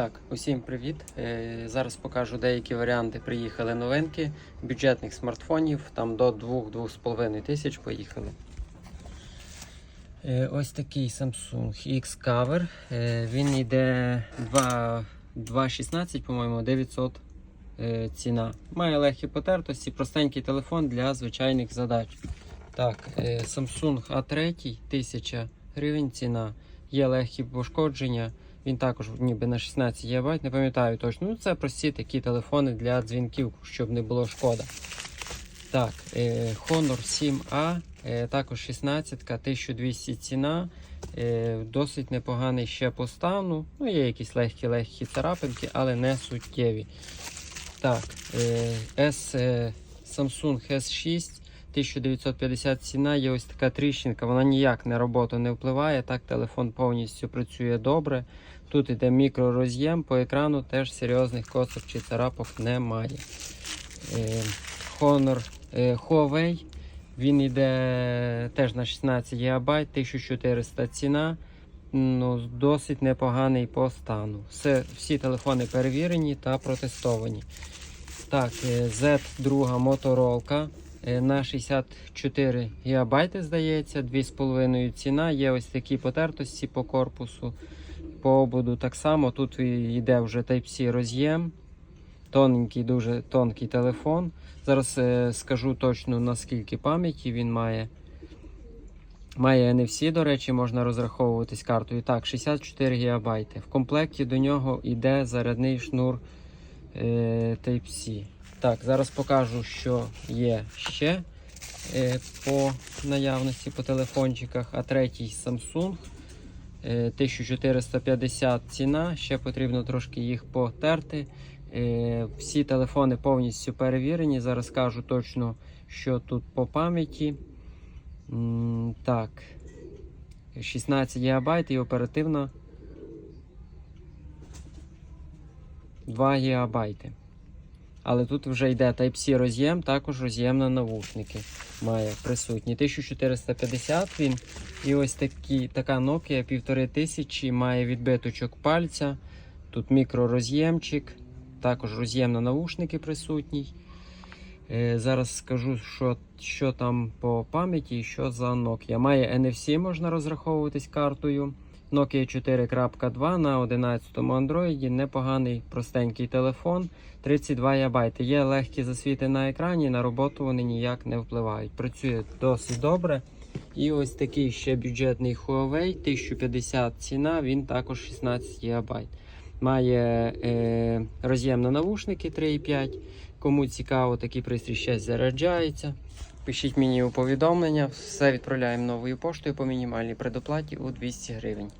Так, усім привіт. Е, Зараз покажу деякі варіанти. Приїхали новинки бюджетних смартфонів. Там до 2-2,5 тисяч поїхали. Е, Ось такий Samsung X-Cover. Е, Він йде 2,16, по-моєму, 900 е, ціна. Має легкі потертості, простенький телефон для звичайних задач. Так, Samsung A3 1000 гривень ціна. Є легкі пошкодження. Він також ніби на 16 ГБ, не пам'ятаю точно. Ну, це прості такі телефони для дзвінків, щоб не було шкода. Так, е, Honor 7A, е, також 16, 1200 ціна. Е, досить непоганий ще по стану. Ну, є якісь легкі-легкі царапинки, але не суттєві. Так, S, Samsung S6. 1950 ціна, є ось така тріщинка, вона ніяк на роботу не впливає. Так, телефон повністю працює добре. Тут іде мікророз'єм, по екрану теж серйозних косок чи царапок немає. Е, Honor е, Huawei. Він йде теж на 16 ГБ, 1400 ціна. Ну, досить непоганий по стану. Все, всі телефони перевірені та протестовані. Так, е, Z2 Motorola. Е, На 64 ГБ, здається, 2,5 ціна. Є ось такі потертості по корпусу. По ободу так само. Тут йде вже Type-C роз'єм. Тоненький, дуже тонкий телефон. Зараз е, скажу точно наскільки пам'яті він має. Має NFC, до речі, можна розраховуватись картою. Так, 64 ГБ. В комплекті до нього йде зарядний шнур е, Type-C. Так, зараз покажу, що є ще е, по наявності по телефончиках. А третій Samsung е, 1450 ціна. Ще потрібно трошки їх потерти. Е, всі телефони повністю перевірені. Зараз кажу точно, що тут по пам'яті. Так, 16 ГБ і оперативно 2 ГБ. Але тут вже йде Type-C роз'єм, також роз'єм на навушники має присутній. 1450 він. І ось такі, така Nokia 1500 має відбиточок пальця. Тут мікророз'ємчик, також роз'єм на навушники присутній. Е, зараз скажу, що, що там по пам'яті і що за Nokia. Має NFC, можна розраховуватись картою. Nokia 4.2 на 11 Android. Непоганий простенький телефон. 32 ГБ. Є легкі засвіти на екрані, на роботу вони ніяк не впливають. Працює досить добре. І ось такий ще бюджетний Huawei 1050 ціна, він також 16 ГБ. Має е, роз'єм на навушники 3,5. Кому цікаво, такий пристрій ще заряджається. Пишіть мені у повідомлення, все відправляємо новою поштою по мінімальній предоплаті у 200 гривень.